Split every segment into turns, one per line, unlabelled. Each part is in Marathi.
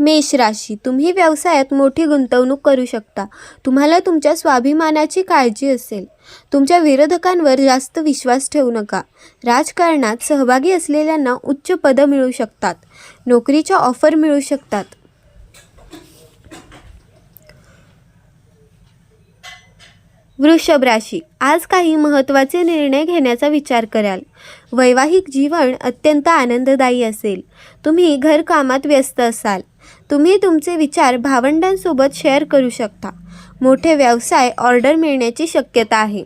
मेष राशी. तुम्ही व्यवसायात मोठी गुंतवणूक करू शकता. तुम्हाला तुमच्या स्वाभिमानाची काळजी असेल. तुमच्या विरोधकांवर जास्त विश्वास ठेवू नका. राजकारणात सहभागी असलेल्यांना उच्च पदं मिळू शकतात. नोकरीच्या ऑफर मिळू शकतात. वृषभ राशी. आज काही महत्त्वाचे निर्णय घेण्याचा विचार कराल. वैवाहिक जीवन अत्यंत आनंददायी असेल. तुम्ही घरकामात व्यस्त असाल. तुम्ही तुमचे विचार भावंडांसोबत शेअर करू शकता. मोठे व्यवसाय ऑर्डर मिळण्याची शक्यता आहे.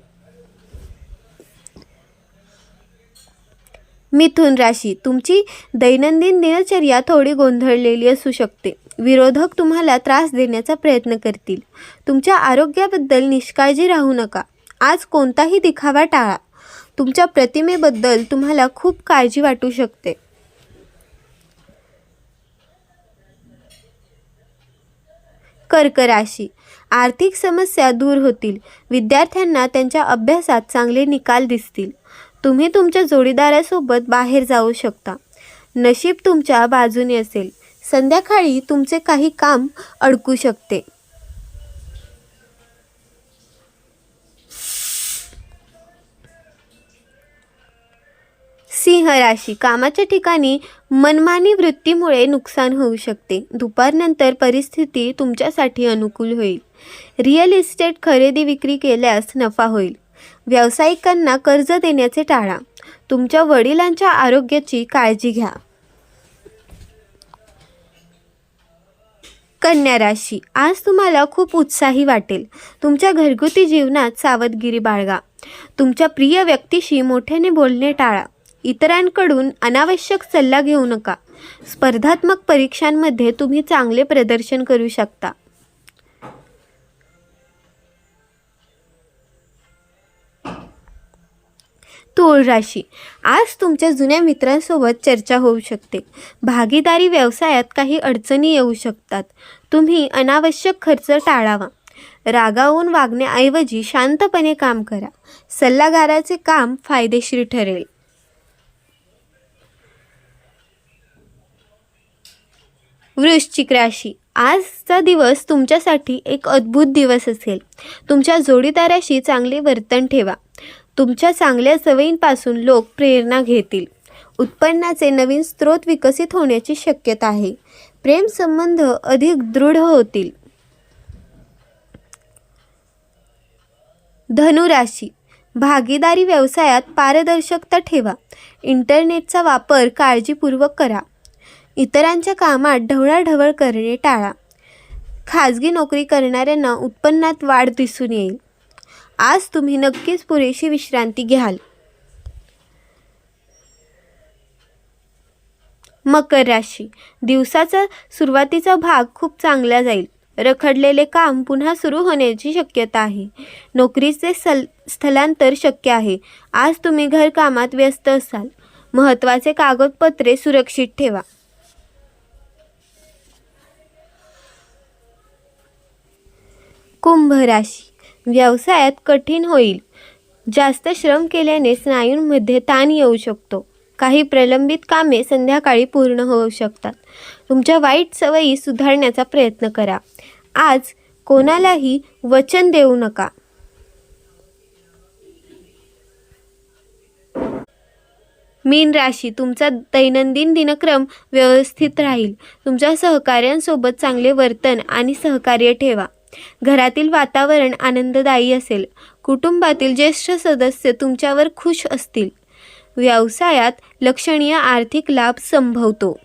मिथुन राशी तुमची दैनंदिन दिनचर्या थोडी गोंधळलेली असू शकते. विरोधक तुम्हाला त्रास देण्याचा प्रयत्न करतील. तुमच्या आरोग्याबद्दल निष्काळजी राहू नका. आज कोणताही दिखावा टाळा. तुमच्या प्रतिमेबद्दल तुम्हाला खूप काळजी वाटू शकते. कर्क राशी आर्थिक समस्या दूर होतील. विद्यार्थ्यांना त्यांच्या अभ्यासात चांगले निकाल दिसतील. तुम्ही तुमच्या जोडीदारासोबत बाहेर जाऊ शकता. नशीब तुमच्या बाजूने असेल. संध्याकाळी तुमचे काही काम अडकू शकते. सिंह राशी कामाच्या ठिकाणी मनमानी वृत्तीमुळे नुकसान होऊ शकते. दुपारनंतर परिस्थिती तुमच्यासाठी अनुकूल होईल. रिअल इस्टेट खरेदी विक्री केल्यास नफा होईल. व्यावसायिकांना कर्ज देण्याचे टाळा. तुमच्या वडिलांच्या आरोग्याची काळजी घ्या. कन्या राशी. आज तुम्हाला खूप उत्साही वाटेल. तुमच्या घरगुती जीवनात सावधगिरी बाळगा. तुमच्या प्रिय व्यक्तीशी मोठ्याने बोलणे टाळा. इतरांकडून अनावश्यक सल्ला घेऊ नका. स्पर्धात्मक परीक्षांमध्ये तुम्ही चांगले प्रदर्शन करू शकता. तूळ राशी. आज तुमच्या जुन्या मित्रांसोबत चर्चा होऊ शकते. भागीदारी व्यवसायात काही अडचणी येऊ शकतात. तुम्ही अनावश्यक खर्च टाळावा. रागावून वागण्याऐवजी शांतपणे काम करा. सल्लागाराचे काम फायदेशीर ठरेल. वृश्चिक राशी. आजचा दिवस तुमच्यासाठी एक अद्भुत दिवस असेल. तुमच्या जोडीदाराशी चांगले वर्तन ठेवा. तुमच्या चांगल्या सवयींपासून लोक प्रेरणा घेतील. उत्पन्नाचे नवीन स्रोत विकसित होण्याची शक्यता आहे. प्रेम संबंध अधिक दृढ होतील. धनुराशी. भागीदारी व्यवसायात पारदर्शकता ठेवा. इंटरनेटचा वापर काळजीपूर्वक करा. इतरांच्या कामात ढवळाढवळ करणे टाळा. खाजगी नोकरी करणाऱ्यांना उत्पन्नात वाढ दिसून येईल. आज तुम्ही नक्कीच पुरेशी विश्रांती घ्याल. मकर राशी. दिवसाचा सुरुवातीचा भाग खूप चांगला जाईल. रखडलेले काम पुन्हा सुरू होण्याची शक्यता आहे. नोकरीचे सल स्थलांतर शक्य आहे. आज तुम्ही घरकामात व्यस्त असाल. महत्त्वाचे कागदपत्रे सुरक्षित ठेवा. कुंभ राशी. व्यवसायात कठीण होईल. जास्त श्रम केल्याने स्नायूंमध्ये ताण येऊ शकतो. काही प्रलंबित कामे संध्याकाळी पूर्ण होऊ शकतात. तुमच्या वाईट सवयी सुधारण्याचा प्रयत्न करा. आज कोणालाही वचन देऊ नका. मीन राशी. तुमचा दैनंदिन दिनक्रम व्यवस्थित राहील. तुमच्या सहकाऱ्यांसोबत चांगले वर्तन आणि सहकार्य ठेवा. घरातील वातावरण आनंददायी असेल. कुटुंबातील ज्येष्ठ सदस्य तुमच्यावर खुश असतील. व्यवसायात लक्षणीय आर्थिक लाभ संभवतो.